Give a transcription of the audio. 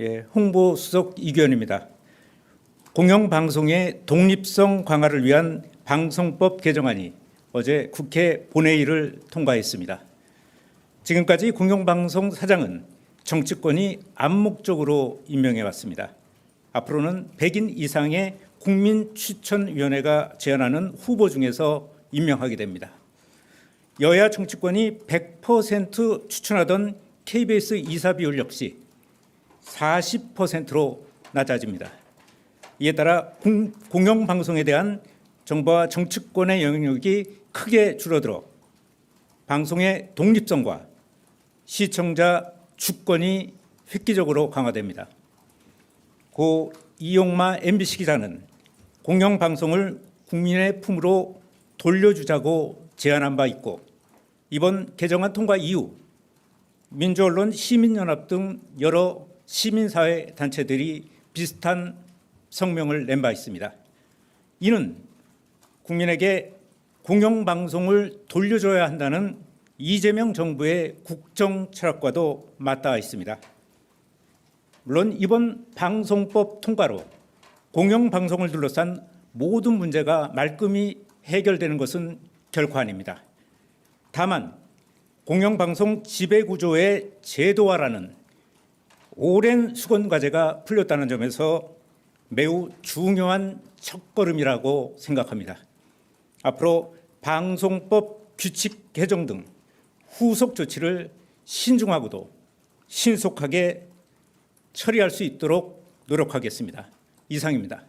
예, 홍보 수석 이규현입니다. 공영방송의 독립성 강화를 위한 방송법 개정안이 어제 국회 본회의를 통과했습니다. 지금까지 공영방송 사장은 정치권이 암묵적으로 임명해 왔습니다. 앞으로는 100인 이상의 국민 추천위원회가 제안하는 후보 중에서 임명하게 됩니다. 여야 정치권이 100% 추천하던 KBS 이사 비율 역시 40%로 낮아집니다. 이에 따라 공, 공영방송에 대한 정부와 정치권의 영향력이 크게 줄어들어 방송의 독립성과 시청자 주권이 획기적으로 강화됩니다. 고 이용마 MBC 기자는 공영방송을 국민의 품으로 돌려주자고 제안한 바 있고 이번 개정안 통과 이후 민주언론 시민연합 등 여러 시민사회 단체들이 비슷한 성명을 낸 바 있습니다. 이는 국민에게 공영방송을 돌려줘야 한다는 이재명 정부의 국정 철학과도 맞닿아 있습니다. 물론 이번 방송법 통과로 공영방송을 둘러싼 모든 문제가 말끔히 해결되는 것은 결코 아닙니다. 다만 공영방송 지배구조의 제도화라는 오랜 수건 과제가 풀렸다는 점에서 매우 중요한 첫걸음이라고 생각합니다. 앞으로 방송법 규칙 개정 등 후속 조치를 신중하고도 신속하게 처리할 수 있도록 노력하겠습니다. 이상입니다.